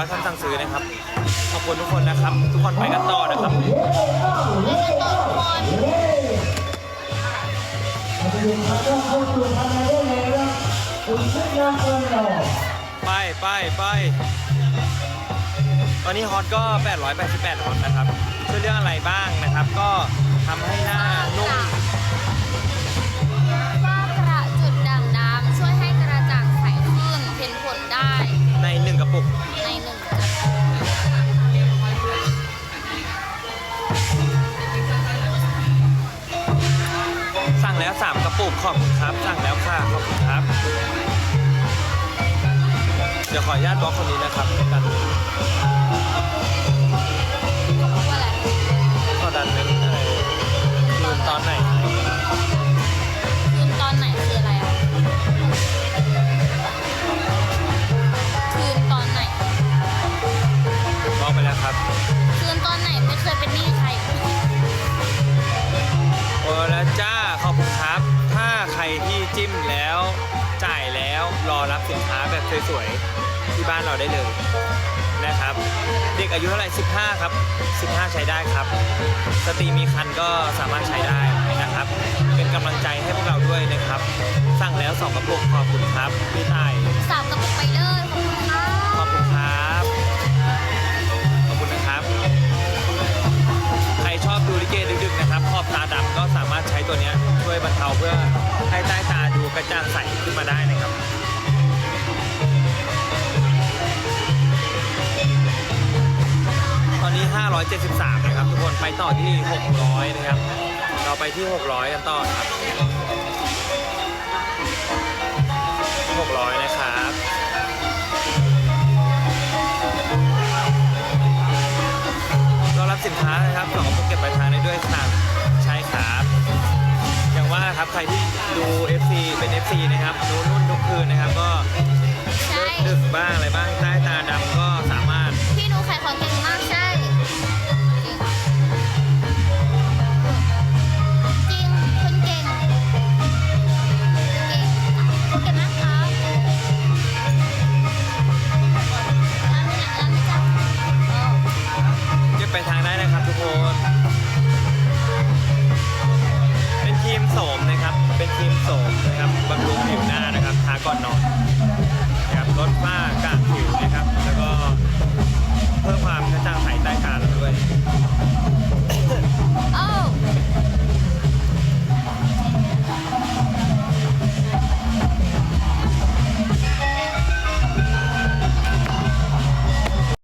100คำสั่งซื้อนะครับ ขอบคุณทุกคนนะครับ ทุกคนไปกันต่อนะครับไปกันต่อทุกคนไปไปไปตอนนี้ฮอตก็ 888 ฮอตนะครับ ช่วยเรื่องอะไรบ้างนะครับ ก็ทำให้หน้านุ่มฝ้ากระจุดด่างดำช่วยให้กระจ่างใสขึ้นเห็นผลได้ ในหนึ่งกระปุกใน แล้ว3กระปุกขอบคุณครับสั่งแล้วค่ะขอบคุณครับ เดี๋ยวขออนุญาตบล็อกคนนี้นะครับกัน จิ้มแล้วจ่ายแล้วรอรับสินค้าแบบสวยๆที่บ้านเราได้เลยนะครับ เด็กอายุเท่าไหร่ 15 ครับ 15 ใช้ได้ครับ สตรีมีคันก็สามารถใช้ได้นะครับ เป็นกำลังใจให้พวกเราด้วยนะครับ สั่งแล้ว 2กระปุกขอบคุณครับพี่ตายสามกระปุกไปเลยขอบ 573 นะครับ ทุกคนไปต่อที่ 600 นะครับ เราไปที่ 600 กันต่อครับ 600 นะครับเรารับสินค้านะครับสองกระปุกเก็บปลายทางได้ด้วยครับใช่ครับอย่างว่าครับใครที่ดู FC เป็น FC นะครับดูนุ่นทุกคืนนะครับก็ใช่ ดึกบ้างอะไรบ้างใต้ตา ได้นะครับทุกคน เป็นทีมโสมนะครั